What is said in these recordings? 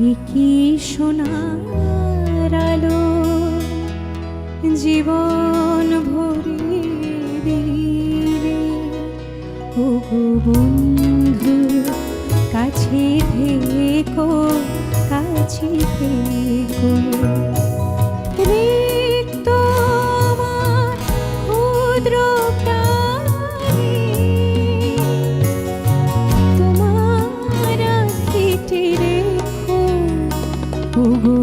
কি সোনার আলো? জীবন ভরি দিলে ও বন্ধু কাছে থেকো কাছে থেকো। Hugo.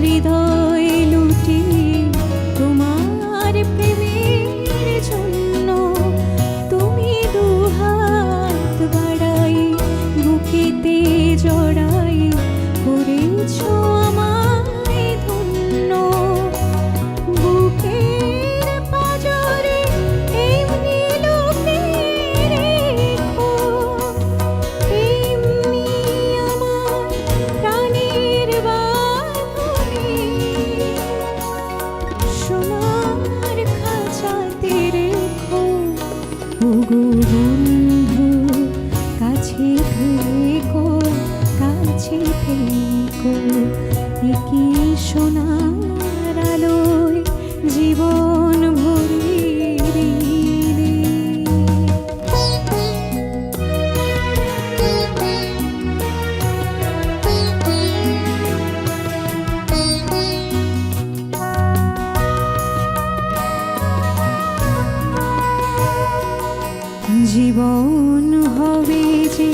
হৃদয় থাকো একি সোনার আলোয় জীবন জীবন হবে যে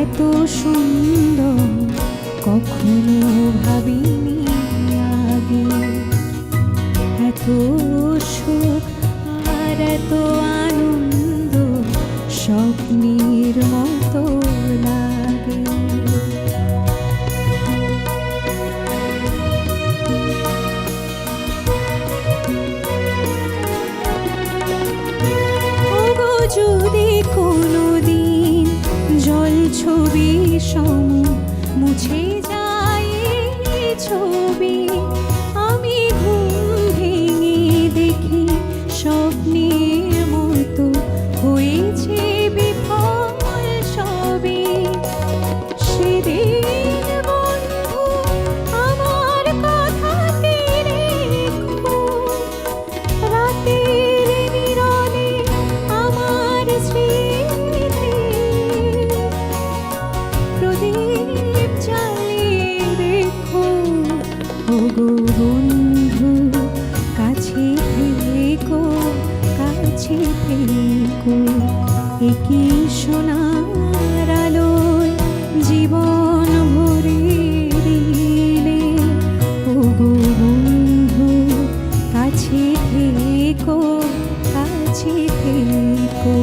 এত সুন্দর ভাবিনি আগে। এত সুখ আর এত আনন্দ স্বপ্নের মতো লাগে। যদি কোনো দিন জল ছবি সম মুছে যায় কাছে থেকো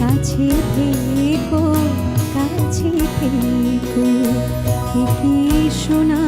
কাছে থেকো কাছে থেকো। শোনা